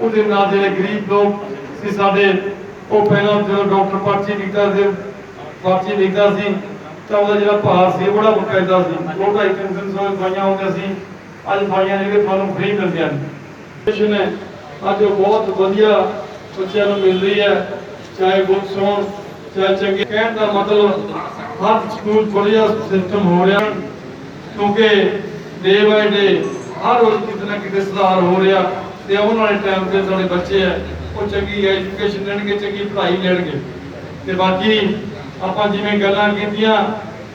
ਉਹਦੇ ਨਾਲ ਜਿਹੜੇ ਗਰੀਬ ਲੋਕ ਸੀ ਸਾਡੇ, ਉਹ ਪਹਿਲਾਂ ਜਦੋਂ ਡਾਕਟਰ ਪਰਚੀ ਲਿਖਦਾ ਸੀ, ਪਰਚੀ ਲਿਖਦਾ ਸੀ, ਤਾਂ ਉਹਦਾ ਜਿਹੜਾ ਭਾਰ ਸੀ ਬੜਾ ਬਕਾਇਦਾ ਸੀ। ਉਹ ਢਾਈ ਤਿੰਨ ਤਿੰਨ ਸੌ ਦਵਾਈਆਂ ਆਉਂਦੀਆਂ ਸੀ, ਅੱਜ ਦਵਾਈਆਂ ਜਿਹੜੇ ਤੁਹਾਨੂੰ ਫ੍ਰੀ ਮਿਲਦੀਆਂ ਨੇ। ਮਿਸ਼ਨ ਹੈ। ਅੱਜ ਉਹ ਬਹੁਤ ਵਧੀਆ ਬੱਚਿਆਂ ਨੂੰ ਮਿਲ ਰਹੀ ਹੈ। ਚਾਹੇ ਬੁੱਕਸ ਹੋਣ, ਚਾਹੇ ਚੰਗੇ। ਕਹਿਣ ਦਾ ਮਤਲਬ, ਹਰ ਸਕੂਲ ਵਧੀਆ ਸਿਸਟਮ ਹੋ ਰਿਹਾ ਕਿਉਂਕਿ ਡੇ ਬਾਈ ਡੇ ਹਰ ਰੋਜ਼ ਕਿਤੇ ਨਾ ਕਿਤੇ ਸੁਧਾਰ ਹੋ ਰਿਹਾ। ਤੇ ਆਉਣ ਵਾਲੇ ਟਾਈਮ ਤੇ ਸਾਡੇ ਬੱਚੇ ਹੈ ਉਹ ਚੰਗੀ ਐਜੂਕੇਸ਼ਨ ਲੈਣਗੇ, ਚੰਗੀ ਪੜ੍ਹਾਈ ਲੈਣਗੇ। ਤੇ ਬਾਕੀ ਆਪਾਂ ਜਿਵੇਂ ਗੱਲਾਂ ਕੀਤੀਆਂ,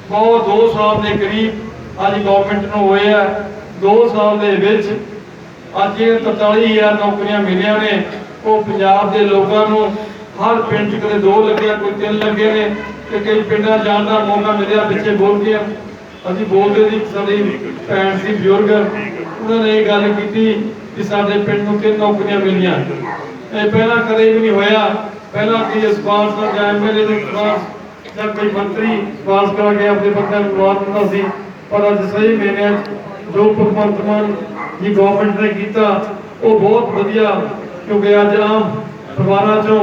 ਬਹੁਤ 2 ਸਾਲ ਦੇ ਕਰੀਬ ਅੱਜ ਗਵਰਨਮੈਂਟ ਨੂੰ ਹੋਏ ਆ। 2 ਸਾਲ ਦੇ ਵਿੱਚ ਅੱਜ ਇਹ 43000 ਨੌਕਰੀਆਂ ਮਿਲੀਆਂ ਨੇ। ਉਹ ਪੰਜਾਬ ਦੇ ਲੋਕਾਂ ਨੂੰ ਹਰ ਪਿੰਡ 'ਚ ਕਦੇ ਦੋ ਲੱਗਿਆ, ਕੋਈ ਤਿੰਨ ਲੱਗੇ ਨੇ। ਤੇ ਕਈ ਪਿੰਡਾਂ ਜਾਣ ਦਾ ਮੌਕਾ ਮਿਲਿਆ, ਪਿੱਛੇ ਬੋਲ ਕੇ। ਅਸੀਂ ਬੋਲਦੇ ਸੀ, ਸਾਡੀ ਭੈਣ ਸੀ ਬਜ਼ੁਰਗ, ਉਹਨਾਂ ਨੇ ਇਹ ਗੱਲ ਕੀਤੀ ਕਿ ਸਾਡੇ ਪਿੰਡ ਨੂੰ ਤਿੰਨ ਨੌਕਰੀਆਂ ਮਿਲੀਆਂ। ਇਹ ਪਹਿਲਾਂ ਕਦੇ ਵੀ ਨਹੀਂ ਹੋਇਆ। ਪਹਿਲਾਂ ਕੀ ਸਪਾਰਸ਼ ਦਾ ਜਾਂ ਐਮਐਲਏ ਦੇ ਸਪਾਰਸ਼ ਜਾਂ ਕੋਈ ਮੰਤਰੀ ਸਪਾਰਸ਼ ਕਰਾ ਕੇ ਆਪਣੇ ਬੰਦਿਆਂ ਨੂੰ ਲਵਾ ਦਿੰਦਾ ਸੀ। ਪਰ ਅੱਜ ਸਹੀ ਮਹੀਨਿਆਂ ਜੋ ਭਗਵੰਤ ਮਾਨ ਜੀ ਗਵਰਨਮੈਂਟ ਨੇ ਕੀਤਾ, ਉਹ ਬਹੁਤ ਵਧੀਆ। ਕਿਉਂਕਿ ਅੱਜ ਆਮ ਪਰਿਵਾਰਾਂ ਚੋਂ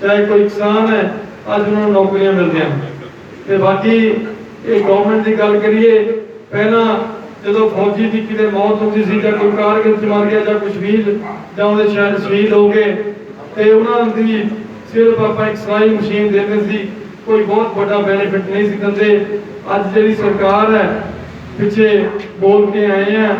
ਚਾਹੇ ਕੋਈ ਕਿਸਾਨ ਹੈ, ਅੱਜ ਉਹਨਾਂ ਨੂੰ ਨੌਕਰੀਆਂ ਮਿਲਦੀਆਂ। ਤੇ ਬਾਕੀ ਇਹ ਗਵਰਨਮੈਂਟ ਦੀ ਗੱਲ ਕਰੀਏ, ਪਹਿਲਾਂ ਜਦੋਂ ਫੌਜੀ ਦੀ ਕਿਤੇ ਮੌਤ ਹੁੰਦੀ ਸੀ ਜਾਂ ਕੋਈ ਕਾਰਗਿਲ ਚ ਮਰ ਗਿਆ ਜਾਂ ਕੁਝ ਸ਼ਹੀਦ, ਜਾਂ ਉਹਦੇ ਸ਼ਾਇਦ ਸ਼ਹੀਦ ਹੋ ਗਏ, ਤੇ ਉਹਨਾਂ ਦੀ ਸਿਰਫ ਆਪਾਂ ਇੱਕ ਸਲਾਈ ਮਸ਼ੀਨ ਦਿੰਦੇ ਸੀ, ਕੋਈ ਬਹੁਤ ਵੱਡਾ ਬੈਨੀਫਿਟ ਨਹੀਂ ਸੀ ਦਿੰਦੇ। ਅੱਜ ਜਿਹੜੀ ਸਰਕਾਰ ਹੈ, ਪਿੱਛੇ ਬੋਲ ਕੇ ਆਏ ਆ,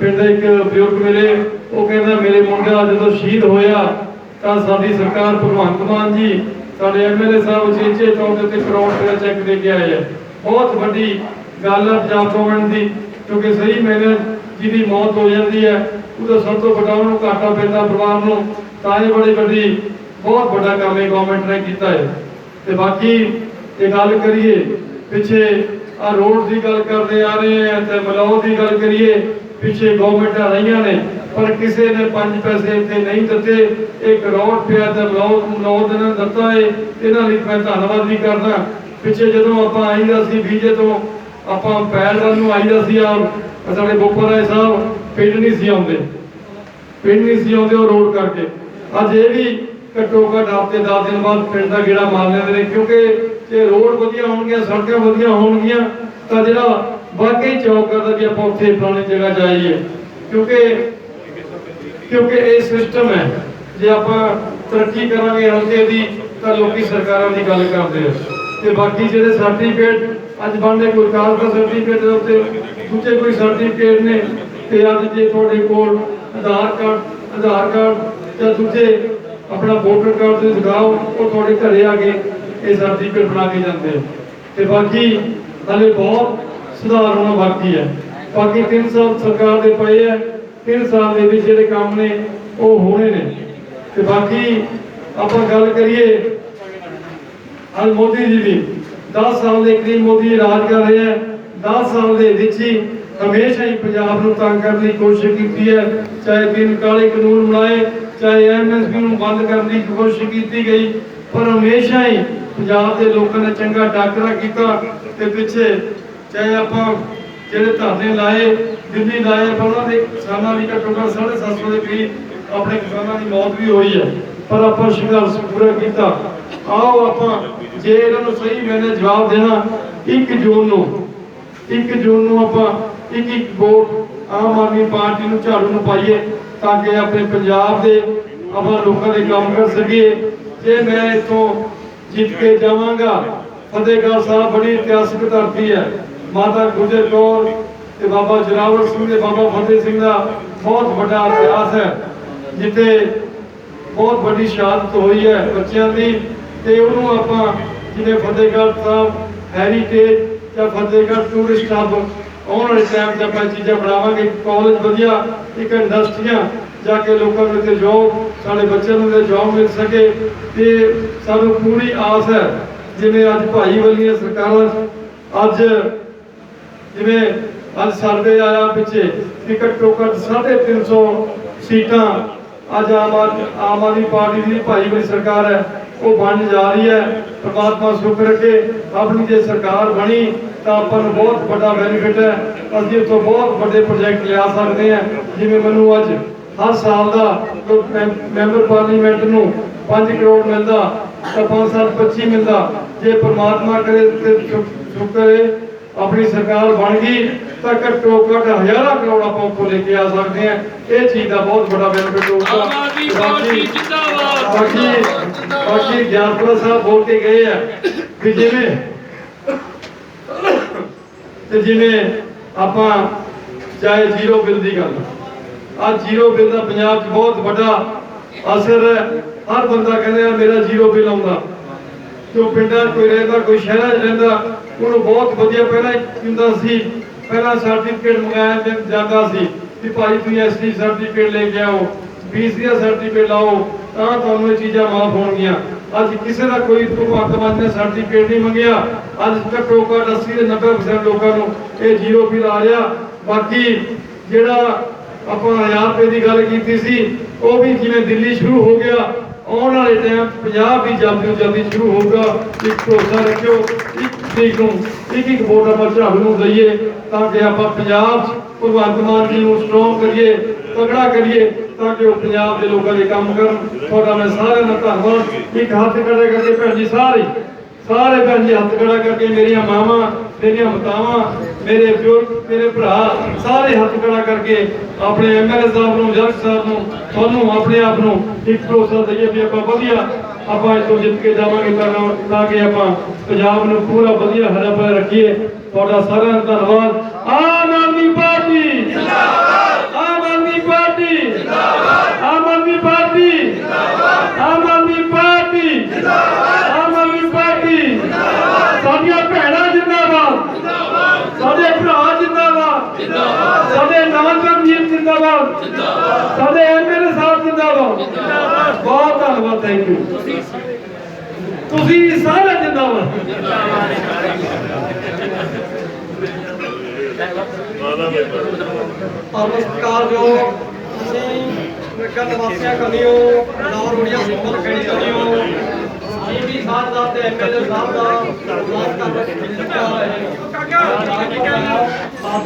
ਪਿੰਡ ਦਾ ਇੱਕ ਬਜ਼ੁਰਗ ਮਿਲੇ, ਉਹ ਕਹਿੰਦਾ, ਮੇਰੇ ਮੁੰਡਾ ਜਦੋਂ ਸ਼ਹੀਦ ਹੋਇਆ, ਤਾਂ ਸਾਡੀ ਸਰਕਾਰ ਭਗਵੰਤ ਮਾਨ ਜੀ, ਸਾਡੇ ਐਮਐਲਏ ਸਾਹਿਬ ਚੇਚੇ ਚੌਂਕ ਦੇ ਕਰੋੜ ਰੁਪਏ ਚੈੱਕ ਦੇ ਕੇ ਆਏ ਆ। ਬਹੁਤ ਵੱਡੀ ਗੱਲ ਆ ਪੰਜਾਬ ਗਵਰਨਮੈਂਟ ਦੀ। ਕਿਉਂਕਿ ਸਹੀ ਮੈਨੇ ਜਿਹਦੀ ਮੌਤ ਹੋ ਜਾਂਦੀ ਹੈ, ਉਹਦਾ ਸਭ ਤੋਂ ਵੱਡਾ ਉਹਨੂੰ ਘਾਟਾ ਪੈਂਦਾ ਪਰਿਵਾਰ ਨੂੰ, ਤਾਂ ਇਹ ਬੜੀ ਵੱਡੀ, ਬਹੁਤ ਵੱਡਾ ਕੰਮ ਇਹ ਗਵਰਨਮੈਂਟ ਨੇ ਕੀਤਾ ਹੈ। ਤੇ ਬਾਕੀ ਇਹ ਗੱਲ ਕਰੀਏ, ਪਿੱਛੇ ਆ ਰੋਡ ਦੀ ਗੱਲ ਕਰਦੇ ਆ ਰਹੇ ਆ ਤੇ ਮਲਾਉ ਦੀ ਗੱਲ ਕਰੀਏ, ਪਿੱਛੇ ਗਵਰਨਮੈਂਟਾਂ ਰਹੀਆਂ ਨੇ, ਪਰ ਕਿਸੇ ਨੇ 5 ਪੈਸੇ ਇੱਥੇ ਨਹੀਂ ਦਿੱਤੇ ਇਹ ਕਰੋੜ ਰੁਪਇਆ ਤੇ ਮਲਾਉ ਮਲਾਉ ਦੇ ਨਾਲ ਦਿੱਤਾ ਹੈ ਇਹਨਾਂ ਲਈ ਮੈਂ ਧੰਨਵਾਦ ਵੀ ਕਰਦਾ। ਪਿੱਛੇ ਜਦੋਂ ਆਪਾਂ ਆਈਦਾ ਸੀ ਵੀਜੇ ਤੋਂ ਆਪਾਂ ਪਹਿਲਵਾਨ ਨੂੰ ਆਈਦਾ ਸੀ ਆ ਸਾਡੇ ਬੋਪਰ ਰਾਏ ਸਾਹਿਬ, ਪਿੰਡ ਨਹੀਂ ਸੀ ਆਉਂਦੇ। ਪਿੰਡ ਨਹੀਂ ਸੀ ਆਉਂਦੇ ਉਹ ਰੋਡ ਕਰਕੇ। ਅੱਜ ਇਹ ਵੀ ਘੱਟੋ ਘੱਟ ਹਫ਼ਤੇ 10 ਦਿਨ ਬਾਅਦ ਪਿੰਡ ਦਾ ਗੇੜਾ ਮਾਰ ਲੈਂਦੇ ਨੇ, ਕਿਉਂਕਿ ਜੇ ਰੋਡ ਵਧੀਆ ਹੋਣਗੀਆਂ, ਸੜਕਾਂ ਵਧੀਆ ਹੋਣਗੀਆਂ, ਤਾਂ ਜਿਹੜਾ ਵਾਕਈ ਚੌਕ ਕਰਦਾ ਵੀ ਆਪਾਂ ਉੱਥੇ ਫਲਾਣੀ ਜਗ੍ਹਾ ਜਾਈਏ। ਕਿਉਂਕਿ ਕਿਉਂਕਿ ਇਹ ਸਿਸਟਮ ਹੈ। ਜੇ ਆਪਾਂ ਤਰੱਕੀ ਕਰਾਂਗੇ ਹਲਕੇ ਦੀ, ਤਾਂ ਲੋਕੀ ਸਰਕਾਰਾਂ ਦੀ ਗੱਲ ਕਰਦੇ ਆ। ਤੇ ਬਾਕੀ ਜਿਹੜੇ ਸਰਟੀਫਿਕੇਟ ਅੱਜ ਬਣਦੇ ਕੋਈ ਕਾਲ ਸਰਟੀਫਿਕੇਟ ਦੇ ਉੱਤੇ ਦੂਜੇ ਕੋਈ ਸਰਟੀਫਿਕੇਟ ਨੇ ਤੇ ਅੱਜ ਜੇ ਤੁਹਾਡੇ ਕੋਲ ਆਧਾਰ ਕਾਰਡ ਆਧਾਰ ਕਾਰਡ ਜਾਂ ਦੂਜੇ ਆਪਣਾ ਵੋਟਰ ਕਾਰਡ ਤੁਸੀਂ ਦਿਖਾਓ, ਉਹ ਤੁਹਾਡੇ ਘਰੇ ਆ ਕੇ ਇਹ ਸਰਟੀਫਿਕੇਟ ਬਣਾ ਕੇ ਜਾਂਦੇ ਆ। ਤੇ ਬਾਕੀ ਹਲੇ ਬਹੁਤ ਸੁਧਾਰ ਹੋਣਾ ਬਾਕੀ ਹੈ। ਬਾਕੀ 3 ਸਾਲ ਸਰਕਾਰ ਦੇ ਪਏ ਹੈ 3 ਸਾਲ ਦੇ ਵਿੱਚ ਜਿਹੜੇ ਕੰਮ ਨੇ, ਉਹ ਹੋਣੇ ਨੇ। ਤੇ ਬਾਕੀ ਆਪਾਂ ਗੱਲ ਕਰੀਏ ਅੱਜ ਮੋਦੀ ਜੀ ਦੀ। 10 ਸਾਲ ਦੇ ਕਰੀਬ ਮੋਦੀ ਰਾਜ ਕਰ ਰਹੇ ਹੈ। 10 ਸਾਲ ਦੇ ਵਿੱਚ ਹੀ ਹਮੇਸ਼ਾ ਹੀ ਪੰਜਾਬ ਨੂੰ ਤੰਗ ਕਰਨ ਦੀ ਕੋਸ਼ਿਸ਼ ਕੀਤੀ ਹੈ। ਚਾਹੇ ਬਿਨ ਕਾਲੇ ਕਾਨੂੰਨ ਬਣਾਏ, ਚਾਹੇ ਐਮਐਸਪੀ ਨੂੰ ਬੰਦ ਕਰਨ ਦੀ ਕੋਸ਼ਿਸ਼ ਕੀਤੀ ਗਈ, ਪਰ ਹਮੇਸ਼ਾ ਹੀ ਪੰਜਾਬ ਦੇ ਲੋਕਾਂ ਨੇ ਚੰਗਾ ਡਾਕਰਾ ਕੀਤਾ ਤੇ ਪਿੱਛੇ ਚਾਹੇ ਆਪਾਂ ਜਿਹੜੇ ਧਰਨੇ ਲਾਏ, ਦਿੱਲੀ ਲਾਏ ਪਰ ਉਹਨਾਂ ਦੇ ਕਿਸਾਨਾਂ ਦੀ ਘੱਟੋ ਘੱਟ 750 ਦੇ ਕਰੀਬ ਆਪਣੇ ਕਿਸਾਨਾਂ ਦੀ ਮੌਤ ਵੀ ਹੋਈ ਹੈ। ਪਰ ਆਪਾਂ ਸੰਘਰਸ਼ ਪੂਰਾ ਕੀਤਾ। ਆਓ ਆਪਾਂ ਜੇ ਇਹਨਾਂ ਨੂੰ ਸਹੀ ਮੈਨੇ ਜਵਾਬ ਦੇਣਾ 1 ਜੂਨ ਨੂੰ 1 ਜੂਨ ਨੂੰ ਆਪਾਂ ਇੱਕ ਇੱਕ ਵੋਟ ਆਮ ਆਦਮੀ ਪਾਰਟੀ ਨੂੰ ਝਾੜੂ ਨੂੰ ਪਾਈਏ ਤਾਂ ਕਿ ਆਪਣੇ ਪੰਜਾਬ ਦੇ ਆਪਾਂ ਲੋਕਾਂ ਦੇ ਕੰਮ ਕਰ ਸਕੀਏ। ਜੇ ਮੈਂ ਇੱਥੋਂ ਜਿੱਤ ਕੇ ਜਾਵਾਂਗਾ, ਫਤਿਹਗੜ੍ਹ ਸਾਹਿਬ ਬੜੀ ਇਤਿਹਾਸਕ ਧਰਤੀ ਹੈ। ਮਾਤਾ ਗੁਜਰ ਕੌਰ ਤੇ ਬਾਬਾ ਜਰਾਵਰ ਸਿੰਘ ਤੇ ਬਾਬਾ ਫਤਿਹ ਸਿੰਘ ਦਾ ਬਹੁਤ ਵੱਡਾ ਇਤਿਹਾਸ ਹੈ, ਜਿੱਥੇ ਬਹੁਤ ਵੱਡੀ ਸ਼ਹਾਦਤ ਹੋਈ ਹੈ ਬੱਚਿਆਂ ਦੀ ਤੇ ਉਹਨੂੰ ਆਪਾਂ ਜਿਵੇਂ ਫਤਿਹਗੜ੍ਹ ਸਾਹਿਬ ਹੈਰੀਟੇਜ ਜਾਂ ਫਤਿਹਗੜ੍ਹ ਟੂਰਿਸਟ ਹੱਬ ਆਉਣ ਵਾਲੇ ਟਾਈਮ 'ਚ ਆਪਾਂ ਚੀਜ਼ਾਂ ਬਣਾਵਾਂਗੇ। ਕਾਲਜ ਵਧੀਆ, ਇੱਕ ਇੰਡਸਟਰੀਆਂ ਜਾ ਕੇ ਲੋਕਾਂ ਨੂੰ ਤੇ ਜੋਬ ਸਾਡੇ ਬੱਚਿਆਂ ਨੂੰ ਤੇ ਜੋਬ ਮਿਲ ਸਕੇ ਤੇ ਸਾਨੂੰ ਪੂਰੀ ਆਸ ਹੈ। ਜਿਵੇਂ ਅੱਜ ਭਾਈ ਵਾਲੀਆਂ ਸਰਕਾਰਾਂ ਅੱਜ ਜਿਵੇਂ ਅੱਜ ਸਰਵੇ ਆਇਆ ਪਿੱਛੇ ਕਿ ਘੱਟੋ ਘੱਟ 350 ਸੀਟਾਂ ਅੱਜ ਆਮ ਆਮ ਆਦਮੀ ਪਾਰਟੀ ਦੀ ਭਾਈ ਵਾਲੀ ਸਰਕਾਰ ਹੈ, ਉਹ ਬਣ ਜਾ ਰਹੀ ਹੈ, ਪ੍ਰਮਾਤਮਾ ਸ਼ੁਕਰ ਰੱਖੇ ਆਪਣੀ ਜੇ ਸਰਕਾਰ ਬਣੀ, ਤਾਂ ਆਪਾਂ ਨੂੰ ਬਹੁਤ ਵੱਡਾ ਬੈਨੀਫਿਟ ਹੈ। ਅਸੀਂ ਇੱਥੋਂ ਬਹੁਤ ਵੱਡੇ ਪ੍ਰੋਜੈਕਟ ਲਿਆ ਸਕਦੇ ਹਾਂ। ਜਿਵੇਂ ਮੈਨੂੰ ਅੱਜ ਹਰ ਸਾਲ ਦਾ ਮੈਂਬਰ ਪਾਰਲੀਮੈਂਟ ਨੂੰ 5 ਕਰੋੜ ਮਿਲਦਾ, ਤਾਂ 5 ਸਾਲ 25 ਮਿਲਦਾ। ਜੇ ਪ੍ਰਮਾਤਮਾ ਕਰੇ ਤੇ ਸ਼ੁਕ- ਸ਼ੁਕਰ ਹੈ, ਆਪਣੀ ਸਰਕਾਰ ਬਣ ਗਈ ਤਾਂ ਘੱਟੋ ਘੱਟ ਹਜ਼ਾਰਾਂ ਕਰੋੜ ਆਪਾਂ ਉੱਥੋਂ ਲੈ ਕੇ ਆ ਸਕਦੇ ਹਾਂ। ਇਹ ਚੀਜ਼ ਦਾ ਬਹੁਤ ਵੱਡਾ ਬੈਨੀਫਿਟ ਹੋਊਗਾ। ਬਾਕੀ ਬਾਕੀ ਗਿਆਨਪੁਰਾ ਸਾਹਿਬ ਬੋਲ ਕੇ ਗਏ ਆ ਵੀ ਜਿਵੇਂ ਤੇ ਜਿਵੇਂ ਆਪਾਂ ਚਾਹੇ ਜ਼ੀਰੋ ਬਿੱਲ ਦੀ ਗੱਲ ਆ। ਜ਼ੀਰੋ ਬਿੱਲ ਦਾ ਪੰਜਾਬ 'ਚ ਬਹੁਤ ਵੱਡਾ ਅਸਰ ਹੈ। ਹਰ ਬੰਦਾ ਕਹਿੰਦਾ ਮੇਰਾ ਜ਼ੀਰੋ ਬਿੱਲ ਆਉਂਦਾ। ਜੋ ਪਿੰਡਾਂ ਕੋਈ ਰਹਿੰਦਾ ਕੋਈ ਸ਼ਹਿਰਾਂ 'ਚ ਰਹਿੰਦਾ ਉਹਨੂੰ ਬਹੁਤ ਵਧੀਆ ਪਹਿਲਾਂ ਹੁੰਦਾ ਸੀ। ਪਹਿਲਾਂ ਸਰਟੀਫਿਕੇਟ ਮੰਗਾਇਆ ਜਾਂਦਾ ਸੀ ਕਿ ਭਾਈ ਤੁਸੀਂ ਐਸਟੀ ਸਰਟੀਫਿਕੇਟ ਲੈ ਕੇ ਆਓ, ਬੀਸੀ ਦਾ ਸਰਟੀਫਿਕੇਟ ਲਾਓ, ਤਾਂ ਤੁਹਾਨੂੰ ਇਹ ਚੀਜ਼ਾਂ ਮਾਫ ਹੋਣਗੀਆਂ। ਅੱਜ ਕਿਸੇ ਦਾ ਕੋਈ ਭਗਵੰਤ ਮਾਨ ਨੇ ਸਰਟੀਫਿਕੇਟ ਨਹੀਂ ਮੰਗਿਆ, ਅੱਜ ਘੱਟੋ ਘੱਟ 80 ਦੇ 90% ਲੋਕਾਂ ਨੂੰ ਇਹ ਜ਼ੀਰੋ ਬਿੱਲ ਆ ਰਿਹਾ। ਬਾਕੀ ਜਿਹੜਾ ਆਪਾਂ 1000 ਰੁਪਏ ਦੀ ਗੱਲ ਕੀਤੀ ਸੀ, ਉਹ ਵੀ ਜਿਵੇਂ ਦਿੱਲੀ ਸ਼ੁਰੂ ਹੋ ਗਿਆ ਆਉਣ ਵਾਲੇ ਟਾਈਮ ਪੰਜਾਬ ਵੀ ਜਲਦੀ ਜਲਦੀ ਸ਼ੁਰੂ ਹੋਊਗਾ। ਇੱਕ ਭਰੋਸਾ ਰੱਖਿਓ, ਇੱਕ ਤਰੀਕ ਨੂੰ, ਇੱਕ ਇੱਕ ਵੋਟ ਆਪਾਂ ਝਾੜੂ ਨੂੰ ਦਈਏ, ਤਾਂ ਕਿ ਆਪਾਂ ਪੰਜਾਬ ਭਗਵੰਤ ਮਾਨ ਜੀ ਨੂੰ ਸਟਰੋਂਗ ਕਰੀਏ ਤਗੜਾ ਕਰੀਏ, ਤਾਂ ਕਿ ਉਹ ਪੰਜਾਬ ਦੇ ਲੋਕਾਂ ਦੇ ਕੰਮ ਕਰਨ। ਤੁਹਾਡਾ ਮੈਂ ਸਾਰਿਆਂ ਦਾ ਧੰਨਵਾਦ। ਇੱਕ ਹੱਥ ਖੜਾ ਕਰਕੇ ਭੈਣ ਜੀ ਸਾਰੇ ਸਾਰੇ ਭੈਣ ਜੀ ਹੱਥ ਖੜਾ ਕਰਕੇ ਮੇਰੀਆਂ ਮਾਵਾਂ ਮੇਰੀਆਂ ਮਾਤਾਵਾਂ, ਮੇਰੇ ਬਜ਼ੁਰਗ ਮੇਰੇ ਭਰਾ, ਸਾਰੇ ਹੱਥ ਖੜਾ ਕਰਕੇ ਆਪਣੇ ਐਮਐਲਏ ਸਾਹਿਬ ਨੂੰ ਜੱਜ ਸਾਹਿਬ ਨੂੰ, ਤੁਹਾਨੂੰ ਆਪਣੇ ਆਪ ਨੂੰ ਇੱਕ ਭਰੋਸਾ ਦਈਏ ਵੀ ਆਪਾਂ ਵਧੀਆ ਆਪਾਂ ਇਸ ਤੋਂ ਜਿੱਤ ਕੇ ਜਾਵਾਂਗੇ ਤਾਂ ਕਿ ਆਪਾਂ ਪੰਜਾਬ ਨੂੰ ਪੂਰਾ ਵਧੀਆ ਹਰਾ ਭਰਾ ਰੱਖੀਏ। ਤੁਹਾਡਾ ਸਾਰਿਆਂ ਦਾ ਧੰਨਵਾਦ ਆਮ ਆਦਮੀ ਪਾਰਟੀ ਜਿੰਦਾਬਾਦ ਆਮ ਆਦਮੀ ਪਾਰਟੀ ਜਿੰਦਾਬਾਦ ਆਮ ਆਦਮੀ ਪਾਰਟੀ ਜਿੰਦਾਬਾਦ ਆਮ ਆਦਮੀ ਪਾਰਟੀ ਜਿੰਦਾਬਾਦ ਆਮ ਆਦਮੀ ਪਾਰਟੀ ਜਿੰਦਾਬਾਦ ਸਾਡੀਆਂ ਭੈਣਾਂ ਜਿੰਦਾਬਾਦ ਜਿੰਦਾਬਾਦ ਸਾਡੇ ਭਰਾ ਜਿੰਦਾਬਾਦ ਜਿੰਦਾਬਾਦ ਸਾਡੇ ਨੌਜਵਾਨ ਜੀ ਜਿੰਦਾਬਾਦ ਜਿੰਦਾਬਾਦ ਸਾਡੇ ਐਮਐਲਏ ਸਾਹਿਬ ਜਿੰਦਾਬਾਦ। ਜਿੰਦਾਬਾਦ ਬਹੁਤ ਧੰਨਵਾਦ ਥੈਂਕ ਯੂ ਤੁਸੀਂ ਸਾਰੇ ਜਿੰਦਾਬਾਦ। ਨਮਸਕਾਰ ਜੋ ਅਸੀਂ ਨਗਰ ਨਿਵਾਸੀਆਂ ਕਰਿਓ ਲਾਹੌਰ ਬੜੀਆਂ ਸਿੰਗਲ ਖੜੀ ਕਰਿਓ ਅਸੀਂ ਵੀ ਦਾ ਤੇ ਐਮਐਲਏ ਸਾਹਿਬ ਦਾ ਸਾਥ ਕਰ ਰਹੇ ਹਾਂ।